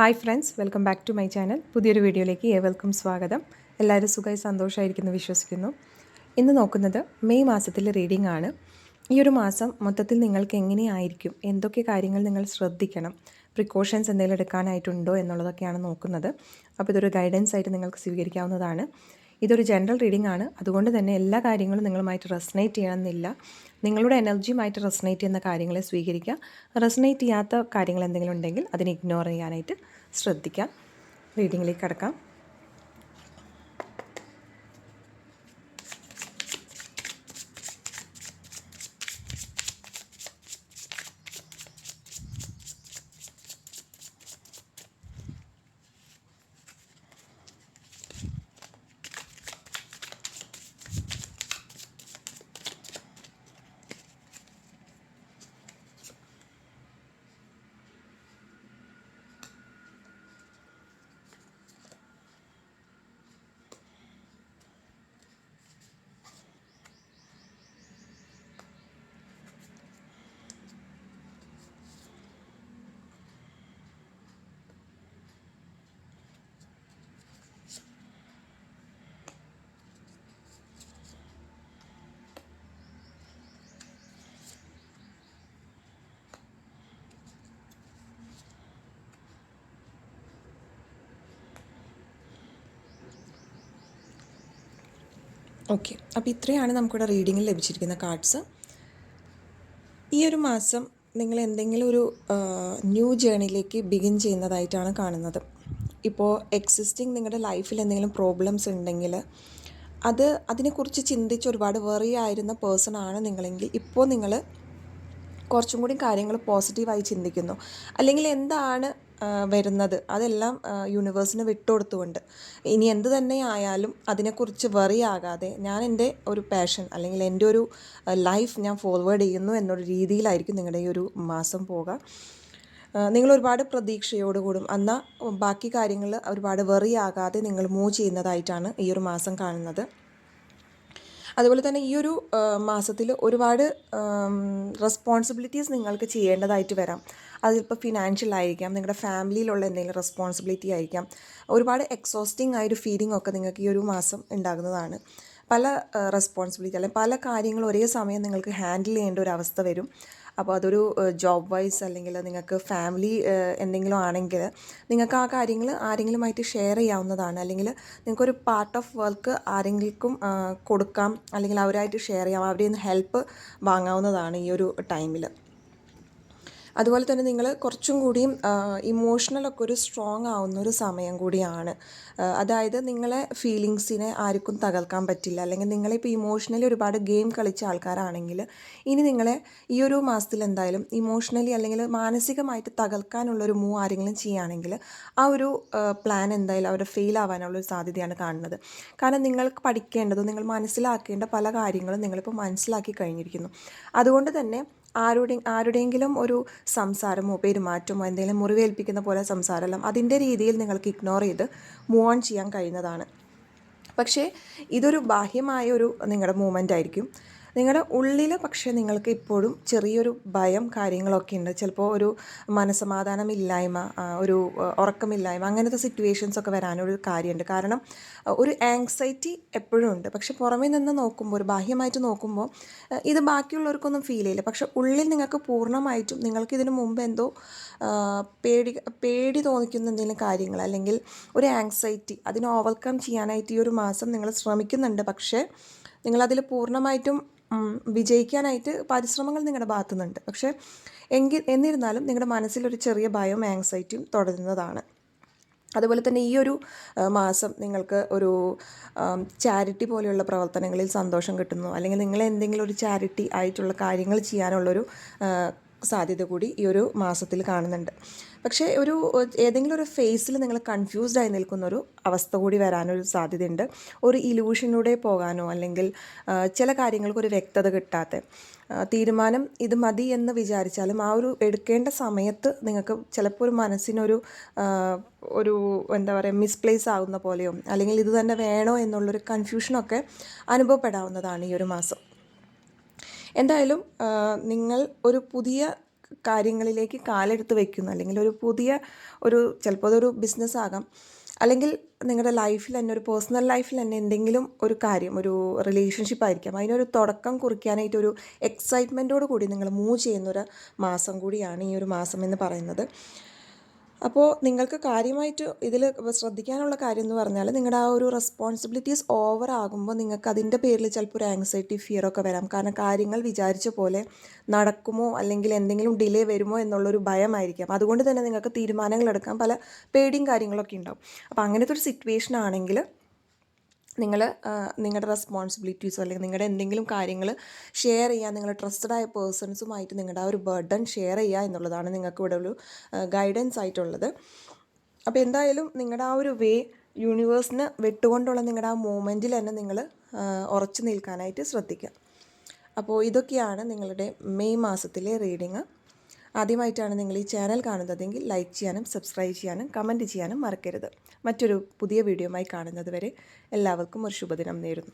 Hi friends welcome back to my channel. പുതിയൊരു വീഡിയോയിലേക്ക് ഏവർക്കും സ്വാഗതം. എല്ലാവരും സുഖമായി സന്തോഷമായിരിക്കുന്നു വിശ്വസിക്കുന്നു. ഇന്ന് നോക്കുന്നത് മെയ് മാസത്തിലെ റീഡിംഗ് ആണ്. ഈ ഒരു മാസം മൊത്തത്തിൽ നിങ്ങൾക്ക് എങ്ങനെയായിരിക്കും? എന്തൊക്കെ കാര്യങ്ങൾ നിങ്ങൾ ശ്രദ്ധിക്കണം? പ്രിക്കോഷൻസ് എന്തെങ്കിലും എടുക്കാനായിട്ടുണ്ടോ എന്നുള്ളതൊക്കെയാണ് നോക്കുന്നത്. അപ്പോൾ ഇതൊരു ഗൈഡൻസ് ആയിട്ട് നിങ്ങൾക്ക് സ്വീകരിക്കാവുന്നതാണ്. ഇതൊരു ജനറൽ റീഡിംഗ് ആണ്. അതുകൊണ്ട് തന്നെ എല്ലാ കാര്യങ്ങളും നിങ്ങളുമായിട്ട് റെസനേറ്റ് ചെയ്യണമെന്നില്ല. നിങ്ങളുടെ എനർജിയുമായിട്ട് റെസനേറ്റ് ചെയ്യുന്ന കാര്യങ്ങളെ സ്വീകരിക്കുക. റെസനേറ്റ് ചെയ്യാത്ത കാര്യങ്ങൾ എന്തെങ്കിലും ഉണ്ടെങ്കിൽ അതിനെ ഇഗ്നോർ ചെയ്യാനായിട്ട് ശ്രദ്ധിക്കാം. റീഡിങ്ങിലേക്ക് കടക്കാം. ഓക്കെ അപ്പോൾ ഇത്രയാണ് നമുക്കിവിടെ റീഡിങ്ങിൽ ലഭിച്ചിരിക്കുന്ന കാർഡ്സ് ഈ ഒരു മാസം നിങ്ങൾ എന്തെങ്കിലും ഒരു ന്യൂ ജേണിയിലേക്ക് ബിഗിൻ ചെയ്യുന്നതായിട്ടാണ് കാണുന്നത്. ഇപ്പോൾ എക്സിസ്റ്റിംഗ് നിങ്ങളുടെ ലൈഫിൽ എന്തെങ്കിലും പ്രോബ്ലംസ് ഉണ്ടെങ്കിൽ അത് അതിനെക്കുറിച്ച് ചിന്തിച്ച് ഒരുപാട് വെറി ആയിരുന്ന പേഴ്സൺ ആണ് നിങ്ങളെങ്കിൽ ഇപ്പോൾ നിങ്ങൾ കുറച്ചും കൂടി കാര്യങ്ങൾ പോസിറ്റീവായി ചിന്തിക്കുന്നു. അല്ലെങ്കിൽ എന്താണ് വരുന്നത്. അതെല്ലാം യൂണിവേഴ്സിന് വിട്ടുകൊടുത്തുകൊണ്ട്. ഇനി എന്ത് തന്നെ ആയാലും അതിനെക്കുറിച്ച് വെറി ആകാതെ ഞാൻ എന്റെ ഒരു പാഷൻ അല്ലെങ്കിൽ എന്റെ ഒരു ലൈഫ് ഞാൻ ഫോർവേഡ് ചെയ്യുന്നു എന്നൊരു രീതിയിലായിരിക്കും നിങ്ങളുടെ ഈ ഒരു മാസം പോകുക നിങ്ങൾ ഒരുപാട് പ്രതീക്ഷയോടുകൂടും. എന്നാൽ ബാക്കി കാര്യങ്ങൾ ഒരുപാട് വെറി ആകാതെ നിങ്ങൾ മൂവ് ചെയ്യുന്നതായിട്ടാണ് ഈ ഒരു മാസം കാണുന്നത്. അതുപോലെ തന്നെ ഈ ഒരു മാസത്തിൽ ഒരുപാട് റെസ്പോൺസിബിലിറ്റീസ് നിങ്ങൾക്ക് ചെയ്യേണ്ടതായിട്ട് വരാം. അതിപ്പോൾ ഫിനാൻഷ്യൽ ആയിരിക്കാം നിങ്ങളുടെ ഫാമിലിയിലുള്ള എന്തെങ്കിലും റെസ്പോൺസിബിലിറ്റി ആയിരിക്കാം. ഒരുപാട് എക്സോസ്റ്റിംഗ് ആയൊരു ഫീലിംഗ് ഒക്കെ നിങ്ങൾക്ക് ഈ ഒരു മാസം ഉണ്ടാകുന്നതാണ്. പല റെസ്പോൺസിബിലിറ്റി അല്ലെങ്കിൽ പല കാര്യങ്ങളും ഒരേ സമയം നിങ്ങൾക്ക് ഹാൻഡിൽ ചെയ്യേണ്ട ഒരു അവസ്ഥ വരും. അപ്പോൾ അതൊരു ജോബ് വൈസ് അല്ലെങ്കിൽ നിങ്ങൾക്ക് ഫാമിലി എന്തെങ്കിലും ആണെങ്കിൽ നിങ്ങൾക്ക് ആ കാര്യങ്ങൾ ആരെങ്കിലുമായിട്ട് ഷെയർ ചെയ്യാവുന്നതാണ്. അല്ലെങ്കിൽ നിങ്ങൾക്കൊരു പാർട്ട് ഓഫ് വർക്ക് ആരെങ്കിലും കൊടുക്കാം. അല്ലെങ്കിൽ അവരായിട്ട് ഷെയർ ചെയ്യാം. അവരിൽ നിന്ന് ഹെൽപ്പ് വാങ്ങാവുന്നതാണ് ഈ ഒരു ടൈമിൽ അതുപോലെ തന്നെ നിങ്ങൾ കുറച്ചും കൂടിയും ഇമോഷണലൊക്കെ ഒരു സ്ട്രോങ് ആവുന്ന ഒരു സമയം കൂടിയാണ്. അതായത് നിങ്ങളെ ഫീലിങ്സിനെ ആർക്കും തകർക്കാൻ പറ്റില്ല. അല്ലെങ്കിൽ നിങ്ങളിപ്പോൾ ഇമോഷണലി ഒരുപാട് ഗെയിം കളിച്ച ആൾക്കാരാണെങ്കിൽ ഇനി നിങ്ങളെ ഈ ഒരു മാസത്തിൽ എന്തായാലും ഇമോഷണലി അല്ലെങ്കിൽ മാനസികമായിട്ട് തകർക്കാനുള്ള ഒരു മൂവ് ആരെങ്കിലും ചെയ്യുകയാണെങ്കിൽ ആ ഒരു പ്ലാൻ എന്തായാലും അവരെ ഫെയിൽ ആവാനുള്ള ഒരു സാധ്യതയാണ് കാണുന്നത്. കാരണം നിങ്ങൾക്ക് പഠിക്കേണ്ടതും നിങ്ങൾ മനസ്സിലാക്കേണ്ട പല കാര്യങ്ങളും നിങ്ങളിപ്പോൾ മനസ്സിലാക്കി കഴിഞ്ഞിരിക്കുന്നു. അതുകൊണ്ട് തന്നെ ആരുടെ ആരുടെയെങ്കിലും ഒരു സംസാരമോ പെരുമാറ്റമോ എന്തെങ്കിലും മുറിവേൽപ്പിക്കുന്ന പോലെ സംസാരമെല്ലാം അതിന്റെ രീതിയിൽ നിങ്ങൾക്ക് ഇഗ്നോർ ചെയ്ത് മൂവ് ഓൺ ചെയ്യാൻ കഴിയുന്നതാണ്. പക്ഷേ ഇതൊരു ബാഹ്യമായ ഒരു നിങ്ങളുടെ മൂവ്മെന്റ് ആയിരിക്കും. നിങ്ങളുടെ ഉള്ളിൽ പക്ഷേ നിങ്ങൾക്ക് ഇപ്പോഴും ചെറിയൊരു ഭയം കാര്യങ്ങളൊക്കെ ഉണ്ട് ചിലപ്പോൾ ഒരു മനസമാധാനമില്ലായ്മ ഒരു ഉറക്കമില്ലായ്മ അങ്ങനത്തെ സിറ്റുവേഷൻസ് ഒക്കെ വരാനൊരു കാര്യമുണ്ട് കാരണം ഒരു ആങ്സൈറ്റി എപ്പോഴും ഉണ്ട്. പക്ഷെ പുറമേ നിന്ന് നോക്കുമ്പോൾ ഒരു ബാഹ്യമായിട്ട് നോക്കുമ്പോൾ ഇത് ബാക്കിയുള്ളവർക്കൊന്നും ഫീൽ ചെയ്യില്ല. പക്ഷെ ഉള്ളിൽ നിങ്ങൾക്ക് പൂർണമായിട്ടും നിങ്ങൾക്ക് ഇതിനു മുമ്പ് എന്തോ പേടി പേടി തോന്നിക്കുന്ന എന്തെങ്കിലും കാര്യങ്ങൾ അല്ലെങ്കിൽ ഒരു ആങ്സൈറ്റി അതിനെ ഓവർകം ചെയ്യാനായിട്ട് ഈ ഒരു മാസം നിങ്ങൾ ശ്രമിക്കുന്നുണ്ട്. പക്ഷേ നിങ്ങളതിൽ പൂർണമായിട്ടും വിജയിക്കാനായിട്ട് പരിശ്രമങ്ങൾ നിങ്ങളുടെ ഭാഗത്തു നിന്നുണ്ട് പക്ഷേ എങ്കിൽ എന്നിരുന്നാലും നിങ്ങളുടെ മനസ്സിലൊരു ചെറിയ ഭയവും ആങ്സൈറ്റിയും തുടരുന്നതാണ്. അതുപോലെ തന്നെ ഈ ഒരു മാസം നിങ്ങൾക്ക് ഒരു ചാരിറ്റി പോലെയുള്ള പ്രവർത്തനങ്ങളിൽ സന്തോഷം കിട്ടുന്നു. അല്ലെങ്കിൽ നിങ്ങൾ എന്തെങ്കിലും ഒരു ചാരിറ്റി ആയിട്ടുള്ള കാര്യങ്ങൾ ചെയ്യാനുള്ളൊരു സാധ്യത കൂടി ഈ ഒരു മാസത്തിൽ കാണുന്നുണ്ട്. പക്ഷേ ഒരു ഏതെങ്കിലും ഒരു ഫേസിൽ നിങ്ങൾ കൺഫ്യൂസ്ഡ് ആയി നിൽക്കുന്ന ഒരു അവസ്ഥ കൂടി വരാനൊരു സാധ്യതയുണ്ട്. ഒരു ഇലൂഷനിലൂടെ പോകാനോ അല്ലെങ്കിൽ ചില കാര്യങ്ങൾക്ക് ഒരു വ്യക്തത കിട്ടാത്ത തീരുമാനം ഇത് മതി എന്ന് വിചാരിച്ചാലും ആ ഒരു എടുക്കേണ്ട സമയത്ത് നിങ്ങൾക്ക് ചിലപ്പോൾ ഒരു മനസ്സിനൊരു ഒരു എന്താ പറയുക മിസ്പ്ലേസ് ആകുന്ന പോലെയോ അല്ലെങ്കിൽ ഇത് തന്നെ വേണോ എന്നുള്ളൊരു കൺഫ്യൂഷനൊക്കെ അനുഭവപ്പെടാവുന്നതാണ് ഈ ഒരു മാസം. എന്തായാലും നിങ്ങൾ ഒരു പുതിയ കാര്യങ്ങളിലേക്ക് കാലെടുത്ത് വയ്ക്കുന്നു അല്ലെങ്കിൽ ഒരു പുതിയ ഒരു ചിലപ്പോൾ അതൊരു ബിസിനസ് ആകാം. അല്ലെങ്കിൽ നിങ്ങളുടെ ലൈഫിൽ തന്നെ ഒരു പേഴ്സണൽ ലൈഫിൽ തന്നെ എന്തെങ്കിലും ഒരു കാര്യം ഒരു റിലേഷൻഷിപ്പ് ആയിരിക്കാം. അതിനൊരു തുടക്കം കുറിക്കാനായിട്ട് ഒരു എക്സൈറ്റ്മെന്റോട് കൂടി നിങ്ങൾ മൂവ് ചെയ്യുന്നൊരു മാസം കൂടിയാണ് ഈ ഒരു മാസം എന്ന് പറയുന്നത്. അപ്പോൾ നിങ്ങൾക്ക് കാര്യമായിട്ട് ഇതിൽ ശ്രദ്ധിക്കാനുള്ള കാര്യം എന്ന് പറഞ്ഞാൽ നിങ്ങളുടെ ആ ഒരു റെസ്പോൺസിബിലിറ്റീസ് ഓവർ ആകുമ്പോൾ നിങ്ങൾക്ക് അതിന്റെ പേരിൽ ചിലപ്പോൾ ഒരു ആങ്സൈറ്റി ഫിയർ ഒക്കെ വരാം. കാരണം കാര്യങ്ങൾ വിചാരിച്ച പോലെ നടക്കുമോ അല്ലെങ്കിൽ എന്തെങ്കിലും ഡിലേ വരുമോ എന്നുള്ളൊരു ഭയമായിരിക്കാം. അതുകൊണ്ട് തന്നെ നിങ്ങൾക്ക് തീരുമാനങ്ങൾ എടുക്കാൻ പല പേടിയും കാര്യങ്ങളൊക്കെ ഉണ്ടാവും. അപ്പോൾ അങ്ങനത്തെ ഒരു സിറ്റുവേഷൻ ആണെങ്കിൽ നിങ്ങൾ നിങ്ങളുടെ റെസ്പോൺസിബിലിറ്റീസോ അല്ലെങ്കിൽ നിങ്ങളുടെ എന്തെങ്കിലും കാര്യങ്ങൾ ഷെയർ ചെയ്യുക നിങ്ങൾ ട്രസ്റ്റഡ് ആയ പേഴ്സൺസുമായിട്ട് നിങ്ങളുടെ ആ ഒരു ബർഡൻ ഷെയർ ചെയ്യുക എന്നുള്ളതാണ് നിങ്ങൾക്ക് ഇവിടെ ഒരു ഗൈഡൻസ് ആയിട്ടുള്ളത്. അപ്പോൾ എന്തായാലും നിങ്ങളുടെ ആ ഒരു വേ യൂണിവേഴ്സിന് വിട്ടുകൊണ്ടുള്ള നിങ്ങളുടെ ആ മൂമെന്റിൽ തന്നെ നിങ്ങൾ ഉറച്ചു നിൽക്കാനായിട്ട് ശ്രദ്ധിക്കുക അപ്പോൾ ഇതൊക്കെയാണ് നിങ്ങളുടെ മെയ് മാസത്തിലെ റീഡിങ് ആദ്യമായിട്ടാണ് നിങ്ങൾ ഈ ചാനൽ കാണുന്നതെങ്കിൽ ലൈക്ക് ചെയ്യാനും സബ്സ്ക്രൈബ് ചെയ്യാനും കമന്റ് ചെയ്യാനും മറക്കരുത്. മറ്റൊരു പുതിയ വീഡിയോയുമായി കാണുന്നത് വരെ എല്ലാവർക്കും ഒരു ശുഭദിനം നേരുന്നു.